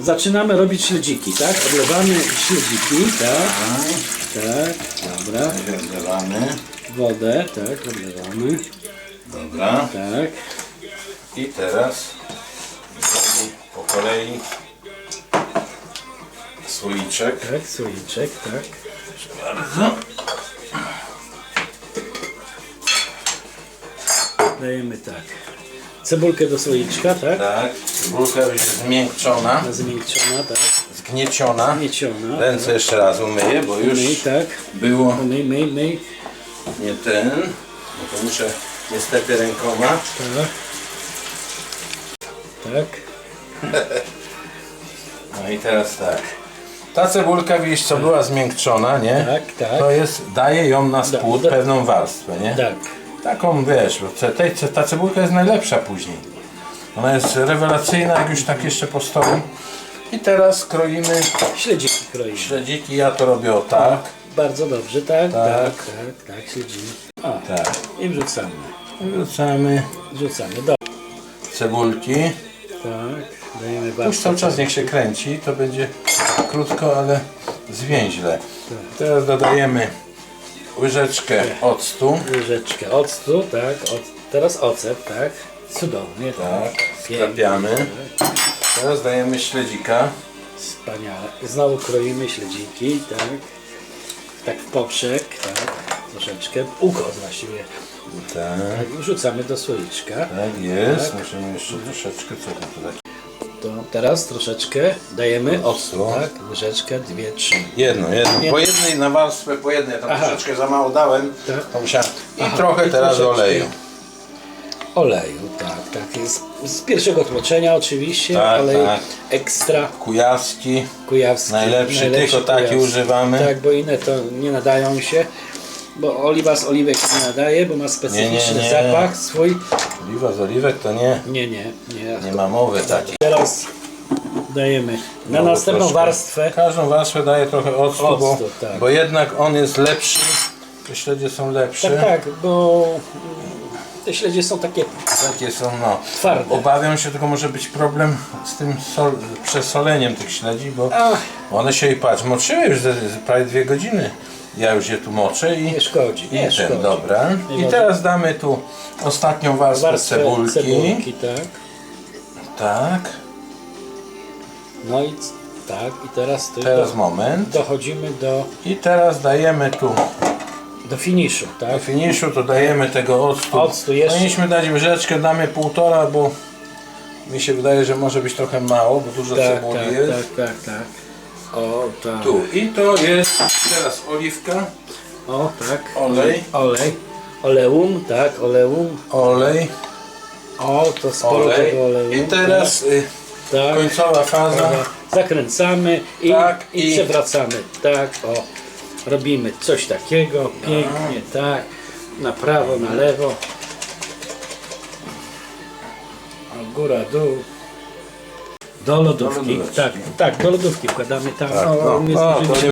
zaczynamy robić śledziki, tak? Odlewamy śledziki, tak? Tak, dobra. Odlewamy. Wodę, tak, odlewamy. Dobra. Tak. I teraz po kolei słoiczek. Tak, słoiczek, tak. Bardzo. Dajemy tak. Cebulkę do słoiczka, tak? Tak. Cebulka już jest zmiękczona, Zmiękczona, tak. zgnieciona. Mieciona. Ręce jeszcze raz umyję, bo już Myj, tak. było Myj, myj, myj. nie ten. No to muszę niestety rękoma. Tak. Tak. No i teraz tak. Ta cebulka, widzisz, co była zmiękczona, nie? Tak, tak. To jest, daje ją na spód da- pewną warstwę, nie? Tak. Taką, wiesz, bo te, ta cebulka jest najlepsza później. Ona jest rewelacyjna, jak już tak jeszcze postoi. I teraz kroimy Śledziki kroimy. śledziki, ja to robię o tak. Bardzo dobrze, tak? Tak. Tak, tak, tak, śledzimy. O, Tak. i wrzucamy. Wrzucamy Wrzucamy, do. cebulki. Tak, dajemy Już bardzo. cały czas niech się kręci, to będzie krótko, ale zwięźle. Teraz dodajemy łyżeczkę octu. Łyżeczkę octu, tak. Oc teraz ocet, tak. Cudownie, tak. Tak, Pięknie, skrapiamy. Teraz dajemy śledzika. Wspaniale. Znowu kroimy śledziki, tak. Tak w poprzek, tak. Troszeczkę. Ukos właściwie. Tak, Tak, wrzucamy do słoiczka. tak jest. Musimy jeszcze troszeczkę, co tam podać? To teraz troszeczkę dajemy octu, Octu. tak. Łyżeczkę, dwie, trzy. Jedno, jedno. Po jednej na warstwę, po jednej. Tam Aha. troszeczkę za mało dałem. Tak. To musiałem. I Aha, trochę i teraz troszeczkę. oleju. Oleju, tak, tak. jest z pierwszego tłoczenia oczywiście, Tak, olej tak. ekstra Kujawski. kujawski. Najlepszy, tylko taki używamy. Tak, bo inne to nie nadają się, bo oliwa z oliwek nie nadaje, bo ma specyficzny Nie, nie, nie. zapach swój. Oliwa z oliwek to nie. Nie, nie, nie. Nie ma mowy takiej. Teraz dajemy na Znowu następną troszkę. warstwę. Każdą warstwę daje trochę octu, Octu, bo, tak. bo jednak on jest lepszy. Te śledzie są lepsze. Tak, tak, bo te śledzie są takie Takie są, no. Twarde. Obawiam się, tylko może być problem z tym sol, przesoleniem tych śledzi, bo Ach. one się i patrz, moczyły już ze, ze prawie dwie godziny. Ja już je tu moczę i, nie szkodzi, i nie ten, szkodzi. dobra. Nie I ma- teraz damy tu ostatnią warstwę, Warstwę cebulki. cebulki, tak. Tak, No i c- tak, i teraz tylko teraz moment. dochodzimy do, I teraz dajemy tu do finiszu, do tak? finiszu, to dajemy tego octu. Octu jeszcze. Powinniśmy dać łyżeczkę, damy półtora, bo mi się wydaje, że może być trochę mało, bo dużo Tak, cebuli tak, jest. tak, tak, tak. O, tak. Tu. I to jest teraz oliwka, O, tak. Olej. Olej. Oleum, tak, oleum. olej, O, to sporo olej. tego oleju. I teraz y, tak, tak. końcowa faza. Zakręcamy i, Tak, i, i- przewracamy. Tak, o. Robimy coś takiego, pięknie, tak. Na prawo, na lewo. Góra, dół. Do lodówki. Do lodówki. Tak, tak, do lodówki wkładamy tam. Tak, no, no, nie